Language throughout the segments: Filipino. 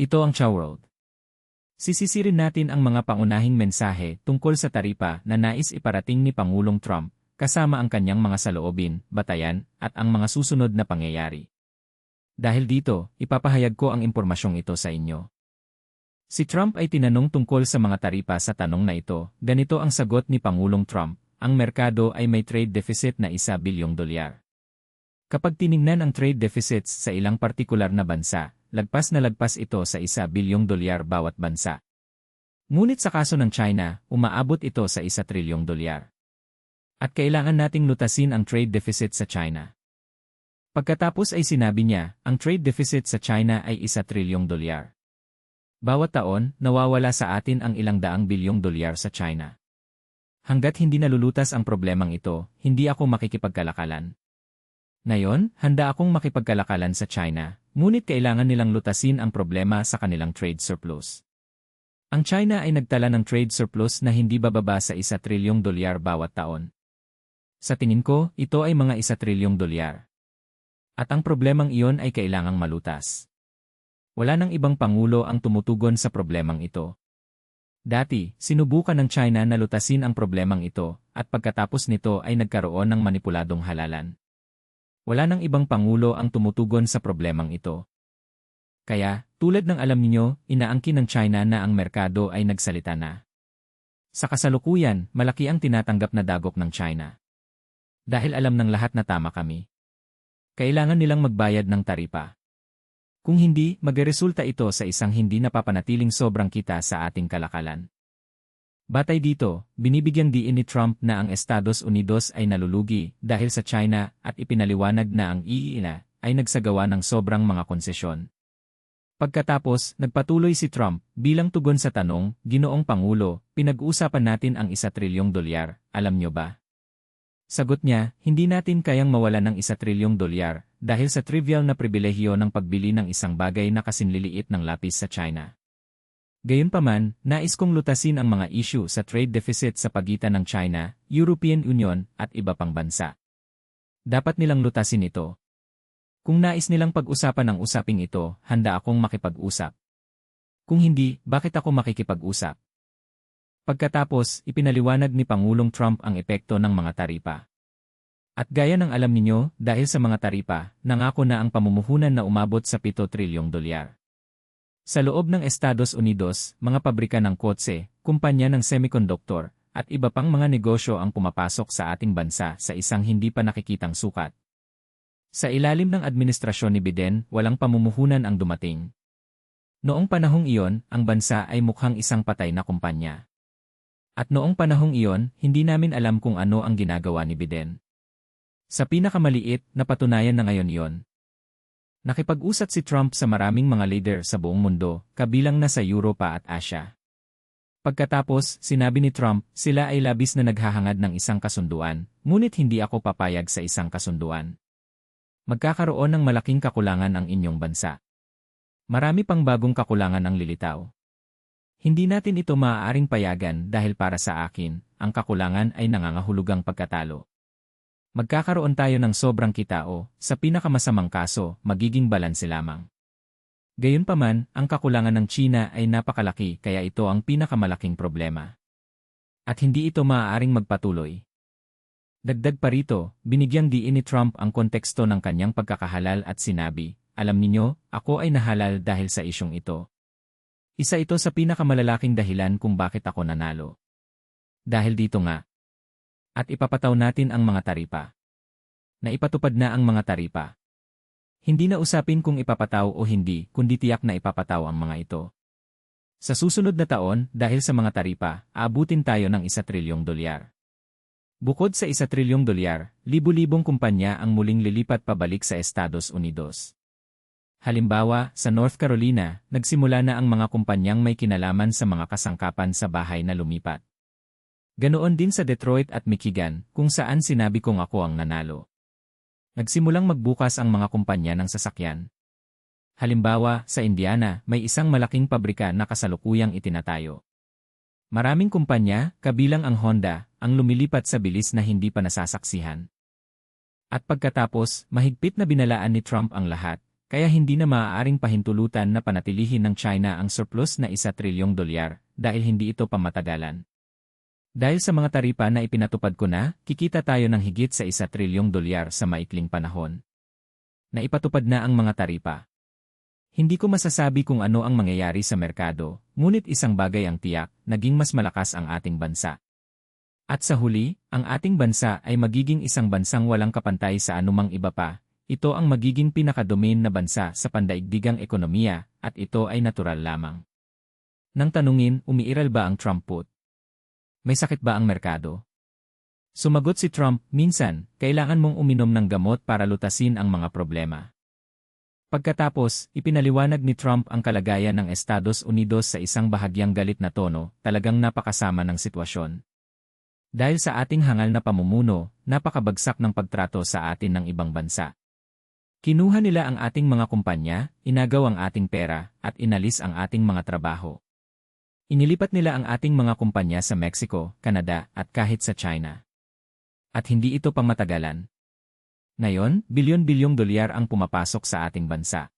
Ito ang Chow World. Sisisirin natin ang mga pangunahing mensahe tungkol sa taripa na nais iparating ni Pangulong Trump, kasama ang kanyang mga saloobin, batayan, at ang mga susunod na pangyayari. Dahil dito, ipapahayag ko ang impormasyong ito sa inyo. Si Trump ay tinanong tungkol sa mga taripa sa tanong na ito, ganito ang sagot ni Pangulong Trump, ang merkado ay may trade deficit na isa bilyong dolyar. Kapag tiningnan ang trade deficits sa ilang partikular na bansa, lagpas na lagpas ito sa isa bilyong dolyar bawat bansa. Ngunit sa kaso ng China, umaabot ito sa isa trilyong dolyar. At kailangan nating lutasin ang trade deficit sa China. Pagkatapos ay sinabi niya, ang trade deficit sa China ay isa trilyong dolyar. Bawat taon, nawawala sa atin ang ilang daang bilyong dolyar sa China. Hanggat hindi nalulutas ang problemang ito, hindi ako makikipagkalakalan. Ngayon, handa akong makipagkalakalan sa China, ngunit kailangan nilang lutasin ang problema sa kanilang trade surplus. Ang China ay nagtala ng trade surplus na hindi bababa sa isa trilyong dolyar bawat taon. Sa tingin ko, ito ay mga isa trilyong dolyar. At ang problemang iyon ay kailangang malutas. Wala nang ibang pangulo ang tumutugon sa problemang ito. Dati, sinubukan ng China na lutasin ang problemang ito, at pagkatapos nito ay nagkaroon ng manipuladong halalan. Wala nang ibang pangulo ang tumutugon sa problemang ito. Kaya, tulad ng alam ninyo, inaangkin ng China na ang merkado ay nagsalita na. Sa kasalukuyan, malaki ang tinatanggap na dagok ng China. Dahil alam ng lahat na tama kami. Kailangan nilang magbayad ng taripa. Kung hindi, magresulta ito sa isang hindi napapanatiling sobrang kita sa ating kalakalan. Batay dito, binibigyang diin ni Trump na ang Estados Unidos ay nalulugi dahil sa China at ipinaliwanag na ang IINA ay nagsagawa ng sobrang mga konsesyon. Pagkatapos, nagpatuloy si Trump bilang tugon sa tanong, Ginoong Pangulo, pinag-uusapan natin ang isa trilyong dolyar, alam nyo ba? Sagot niya, hindi natin kayang mawala ng isa trilyong dolyar dahil sa trivial na pribilehiyo ng pagbili ng isang bagay na kasinliliit ng lapis sa China. Gayunpaman, nais kong lutasin ang mga issue sa trade deficit sa pagitan ng China, European Union, at iba pang bansa. Dapat nilang lutasin ito. Kung nais nilang pag-usapan ang usaping ito, handa akong makipag-usap. Kung hindi, bakit ako makikipag-usap? Pagkatapos, ipinaliwanag ni Pangulong Trump ang epekto ng mga taripa. At gaya ng alam ninyo, dahil sa mga taripa, nangako na ang pamumuhunan na umabot sa 7 trilyong dolyar. Sa loob ng Estados Unidos, mga pabrika ng kotse, kumpanya ng semiconductor, at iba pang mga negosyo ang pumapasok sa ating bansa sa isang hindi pa nakikitang sukat. Sa ilalim ng administrasyon ni Biden, walang pamumuhunan ang dumating. Noong panahong iyon, ang bansa ay mukhang isang patay na kumpanya. At noong panahong iyon, hindi namin alam kung ano ang ginagawa ni Biden. Sa pinakamaliit, napatunayan na ngayon iyon. Nakipag-usat si Trump sa maraming mga leader sa buong mundo, kabilang na sa Europa at Asia. Pagkatapos, sinabi ni Trump, sila ay labis na naghahangad ng isang kasunduan, ngunit hindi ako papayag sa isang kasunduan. Magkakaroon ng malaking kakulangan ang inyong bansa. Marami pang bagong kakulangan ang lilitaw. Hindi natin ito maaaring payagan dahil para sa akin, ang kakulangan ay nangangahulugang pagkatalo. Magkakaroon tayo ng sobrang kitao, sa pinakamasamang kaso, magiging balanse lamang. Gayunpaman, ang kakulangan ng China ay napakalaki kaya ito ang pinakamalaking problema. At hindi ito maaaring magpatuloy. Dagdag pa rito, binigyang diin ni Trump ang konteksto ng kanyang pagkakahalal at sinabi, alam ninyo, ako ay nahalal dahil sa isyong ito. Isa ito sa pinakamalalaking dahilan kung bakit ako nanalo. Dahil dito nga, at ipapataw natin ang mga taripa. Na ipatupad na ang mga taripa. Hindi na usapin kung ipapataw o hindi, kundi tiyak na ipapataw ang mga ito. Sa susunod na taon, dahil sa mga taripa, aabutin tayo ng isa trilyong dolyar. Bukod sa isa trilyong dolyar, libu-libong kumpanya ang muling lilipat pabalik sa Estados Unidos. Halimbawa, sa North Carolina, nagsimula na ang mga kumpanyang may kinalaman sa mga kasangkapan sa bahay na lumipat. Ganoon din sa Detroit at Michigan, kung saan sinabi kong ako ang nanalo. Nagsimulang magbukas ang mga kumpanya ng sasakyan. Halimbawa, sa Indiana, may isang malaking pabrika na kasalukuyang itinatayo. Maraming kumpanya, kabilang ang Honda, ang lumilipat sa bilis na hindi pa nasasaksihan. At pagkatapos, mahigpit na binalaan ni Trump ang lahat, kaya hindi na maaaring pahintulutan na panatilihin ng China ang surplus na isa trilyong dolyar dahil hindi ito pamatagalan. Dahil sa mga taripa na ipinatupad ko na, kikita tayo ng higit sa isa trilyong dolyar sa maikling panahon. Naipatupad na ang mga taripa. Hindi ko masasabi kung ano ang mangyayari sa merkado, ngunit isang bagay ang tiyak, naging mas malakas ang ating bansa. At sa huli, ang ating bansa ay magiging isang bansang walang kapantay sa anumang iba pa. Ito ang magiging pinakadomain na bansa sa pandaigdigang ekonomiya, at ito ay natural lamang. Nang tanungin, umiiral ba ang Trump put? May sakit ba ang merkado? Sumagot si Trump, minsan, kailangan mong uminom ng gamot para lutasin ang mga problema. Pagkatapos, ipinaliwanag ni Trump ang kalagayan ng Estados Unidos sa isang bahagyang galit na tono, talagang napakasama ng sitwasyon. Dahil sa ating hangal na pamumuno, napakabagsak ng pagtrato sa atin ng ibang bansa. Kinuha nila ang ating mga kumpanya, inagaw ang ating pera, at inalis ang ating mga trabaho. Inilipat nila ang ating mga kumpanya sa Mexico, Canada, at kahit sa China. At hindi ito pangmatagalan. Ngayon, bilyon-bilyong dolyar ang pumapasok sa ating bansa.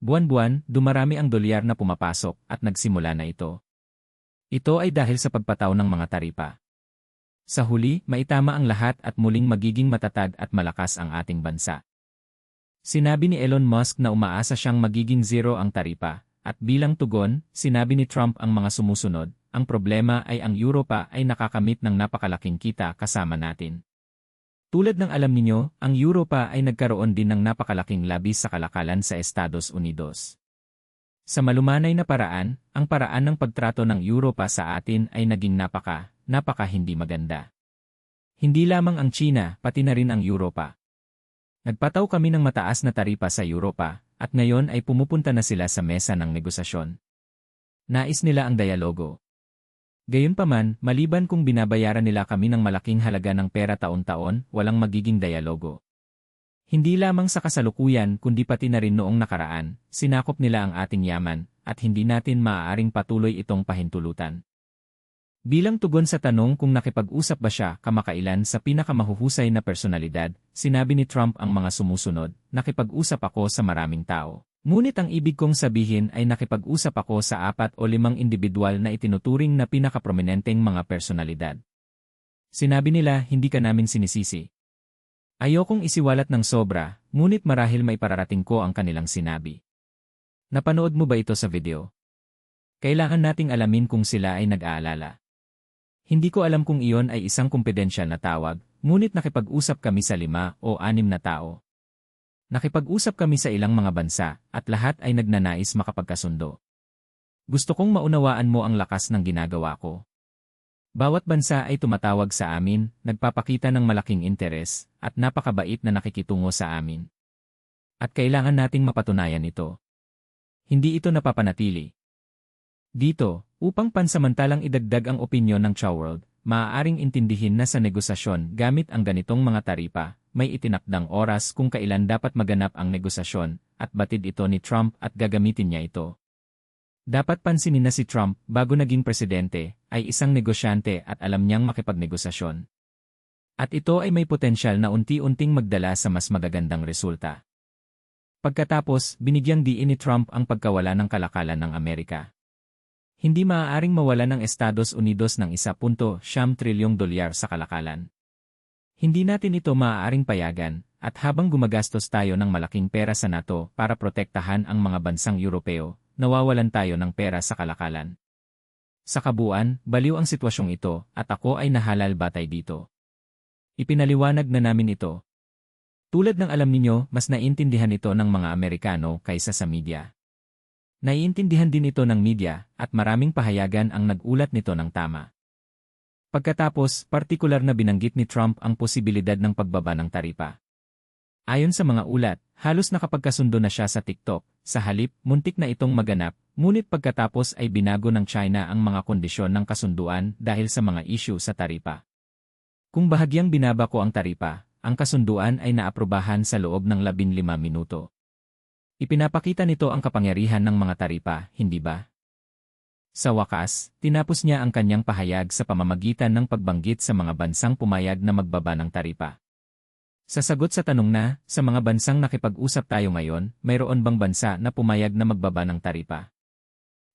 Buwan-buwan, dumarami ang dolyar na pumapasok at nagsimula na ito. Ito ay dahil sa pagpataw ng mga taripa. Sa huli, maitama ang lahat at muling magiging matatag at malakas ang ating bansa. Sinabi ni Elon Musk na umaasa siyang magiging zero ang taripa, at bilang tugon, sinabi ni Trump ang mga sumusunod, ang problema ay ang Europa ay nakakamit ng napakalaking kita kasama natin. Tulad ng alam ninyo, ang Europa ay nagkaroon din ng napakalaking labis sa kalakalan sa Estados Unidos. Sa malumanay na paraan, ang paraan ng pagtrato ng Europa sa atin ay naging napaka, napaka hindi maganda. Hindi lamang ang China, pati na rin ang Europa. Nagpataw kami ng mataas na taripa sa Europa, at ngayon ay pumupunta na sila sa mesa ng negosasyon. Nais nila ang dialogo. Gayunpaman, maliban kung binabayaran nila kami ng malaking halaga ng pera taon-taon, walang magiging dialogo. Hindi lamang sa kasalukuyan kundi pati na rin noong nakaraan, sinakop nila ang ating yaman, at hindi natin maaaring patuloy itong pahintulutan. Bilang tugon sa tanong kung nakipag-usap ba siya kamakailan sa pinakamahuhusay na personalidad, sinabi ni Trump ang mga sumusunod, nakipag-usap ako sa maraming tao. Ngunit ang ibig kong sabihin ay nakipag-usap ako sa apat o limang individual na itinuturing na pinakaprominenteng mga personalidad. Sinabi nila, hindi ka namin sinisisi. Ayokong isiwalat ng sobra, ngunit marahil may pararating ko ang kanilang sinabi. Napanood mo ba ito sa video? Kailangan nating alamin kung sila ay nag-aalala. Hindi ko alam kung iyon ay isang kumpidensyal na tawag, ngunit nakipag-usap kami sa lima o anim na tao. Nakipag-usap kami sa ilang mga bansa, at lahat ay nagnanais makapagkasundo. Gusto kong maunawaan mo ang lakas ng ginagawa ko. Bawat bansa ay tumatawag sa amin, nagpapakita ng malaking interes, at napakabait na nakikitungo sa amin. At kailangan nating mapatunayan ito. Hindi ito napapanatili. Dito, upang pansamantalang idagdag ang opinyon ng Chow World, maaaring intindihin na sa negosasyon gamit ang ganitong mga taripa, may itinakdang oras kung kailan dapat maganap ang negosasyon, at batid ito ni Trump at gagamitin niya ito. Dapat pansinin na si Trump, bago naging presidente, ay isang negosyante at alam niyang makipagnegosasyon. At ito ay may potensyal na unti-unting magdala sa mas magagandang resulta. Pagkatapos, binigyang diin ni Trump ang pagkawala ng kalakalan ng Amerika. Hindi maaaring mawala ng Estados Unidos ng 1.7 trilyong dolyar sa kalakalan. Hindi natin ito maaaring payagan, at habang gumagastos tayo ng malaking pera sa NATO para protektahan ang mga bansang Europeo, nawawalan tayo ng pera sa kalakalan. Sa kabuuan, baliw ang sitwasyong ito, at ako ay nahalal batay dito. Ipinaliwanag na namin ito. Tulad ng alam ninyo, mas naintindihan ito ng mga Amerikano kaysa sa media. Naiintindihan din ito ng media, at maraming pahayagan ang nagulat nito ng tama. Pagkatapos, partikular na binanggit ni Trump ang posibilidad ng pagbaba ng taripa. Ayon sa mga ulat, halos nakapagkasundo na siya sa TikTok, sa halip, muntik na itong maganap, ngunit pagkatapos ay binago ng China ang mga kondisyon ng kasunduan dahil sa mga issue sa taripa. Kung bahagyang binaba ko ang taripa, ang kasunduan ay naaprubahan sa loob ng 15 minuto. Ipinapakita nito ang kapangyarihan ng mga taripa, hindi ba? Sa wakas, tinapos niya ang kanyang pahayag sa pamamagitan ng pagbanggit sa mga bansang pumayag na magbaba ng taripa. Sa sagot sa tanong na, sa mga bansang nakipag-usap tayo ngayon, mayroon bang bansa na pumayag na magbaba ng taripa?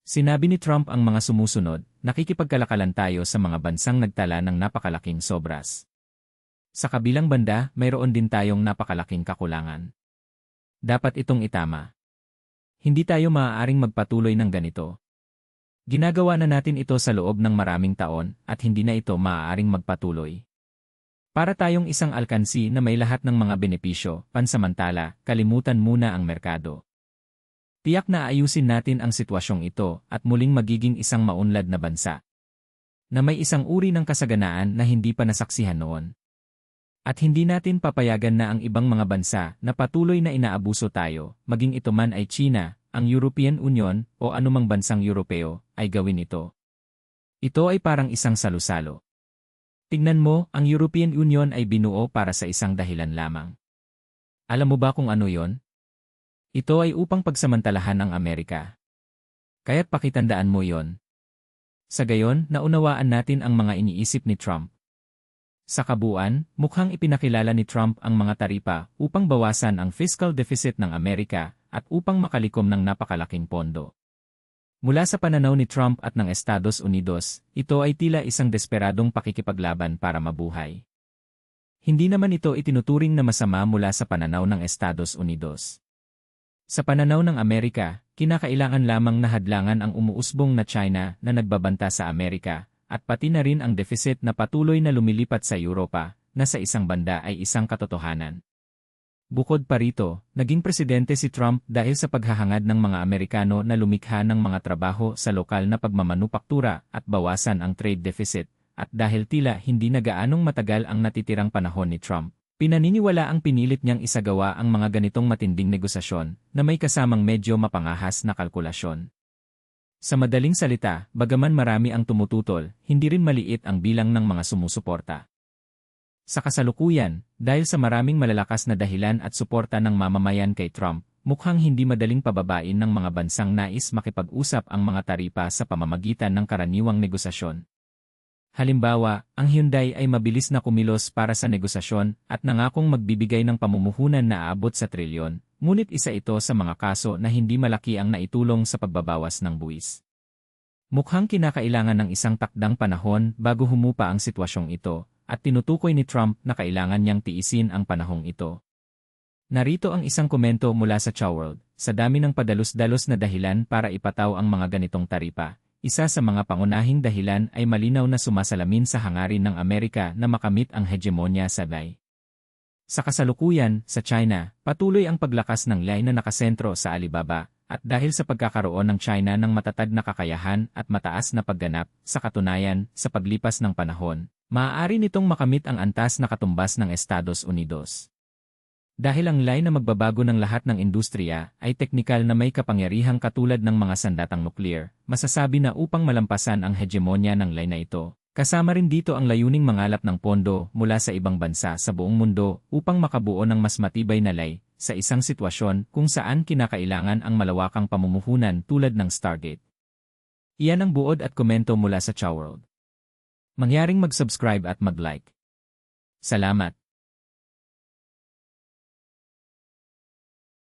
Sinabi ni Trump ang mga sumusunod, nakikipagkalakalan tayo sa mga bansang nagtala ng napakalaking sobras. Sa kabilang banda, mayroon din tayong napakalaking kakulangan. Dapat itong itama. Hindi tayo maaaring magpatuloy ng ganito. Ginagawa na natin ito sa loob ng maraming taon at hindi na ito maaaring magpatuloy. Para tayong isang alkansi na may lahat ng mga benepisyo, pansamantala, kalimutan muna ang merkado. Tiyak na ayusin natin ang sitwasyong ito at muling magiging isang maunlad na bansa. Na may isang uri ng kasaganaan na hindi pa nasaksihan noon. At hindi natin papayagan na ang ibang mga bansa na patuloy na inaabuso tayo, maging ito man ay China, ang European Union o anumang bansang Europeo, ay gawin ito. Ito ay parang isang salusalo. Tingnan mo, ang European Union ay binuo para sa isang dahilan lamang. Alam mo ba kung ano yon? Ito ay upang pagsamantalahan ang Amerika. Kaya't pakitandaan mo yon. Sa gayon, naunawaan natin ang mga iniisip ni Trump. Sa kabuuan, mukhang ipinakilala ni Trump ang mga taripa upang bawasan ang fiscal deficit ng Amerika at upang makalikom ng napakalaking pondo. Mula sa pananaw ni Trump at ng Estados Unidos, ito ay tila isang desperadong pakikipaglaban para mabuhay. Hindi naman ito itinuturing na masama mula sa pananaw ng Estados Unidos. Sa pananaw ng Amerika, kinakailangan lamang na hadlangan ang umuusbong na China na nagbabanta sa Amerika, at pati na rin ang deficit na patuloy na lumilipat sa Europa, na sa isang banda ay isang katotohanan. Bukod pa rito, naging presidente si Trump dahil sa paghahangad ng mga Amerikano na lumikha ng mga trabaho sa lokal na pagmamanupaktura at bawasan ang trade deficit, at dahil tila hindi na gaanong matagal ang natitirang panahon ni Trump. Pinaniniwala ang pinilit niyang isagawa ang mga ganitong matinding negosasyon na may kasamang medyo mapangahas na kalkulasyon. Sa madaling salita, bagaman marami ang tumututol, hindi rin maliit ang bilang ng mga sumusuporta. Sa kasalukuyan, dahil sa maraming malalakas na dahilan at suporta ng mamamayan kay Trump, mukhang hindi madaling pababain ng mga bansang nais makipag-usap ang mga taripa sa pamamagitan ng karaniwang negosasyon. Halimbawa, ang Hyundai ay mabilis na kumilos para sa negosasyon at nangakong magbibigay ng pamumuhunan na aabot sa trilyon, ngunit isa ito sa mga kaso na hindi malaki ang naitulong sa pagbabawas ng buwis. Mukhang kinakailangan ng isang takdang panahon bago humupa ang sitwasyong ito, at tinutukoy ni Trump na kailangan niyang tiisin ang panahong ito. Narito ang isang komento mula sa Chowworld, sa dami ng padalos-dalos na dahilan para ipataw ang mga ganitong taripa. Isa sa mga pangunahing dahilan ay malinaw na sumasalamin sa hangarin ng Amerika na makamit ang hegemonya sa Lai. Sa kasalukuyan, sa China, patuloy ang paglakas ng Lai na nakasentro sa Alibaba, at dahil sa pagkakaroon ng China ng matatag na kakayahan at mataas na pagganap, sa katunayan, sa paglipas ng panahon, Maaari nitong makamit ang antas na katumbas ng Estados Unidos. Dahil ang line na magbabago ng lahat ng industriya ay teknikal na may kapangyarihang katulad ng mga sandatang nuklear, masasabi na upang malampasan ang hegemonya ng line na ito, kasama rin dito ang layuning mangalap ng pondo mula sa ibang bansa sa buong mundo upang makabuo ng mas matibay na lay sa isang sitwasyon kung saan kinakailangan ang malawakang pamumuhunan tulad ng Stargate. Iyan ang buod at komento mula sa Chow World. Mangyaring mag-subscribe at mag-like. Salamat.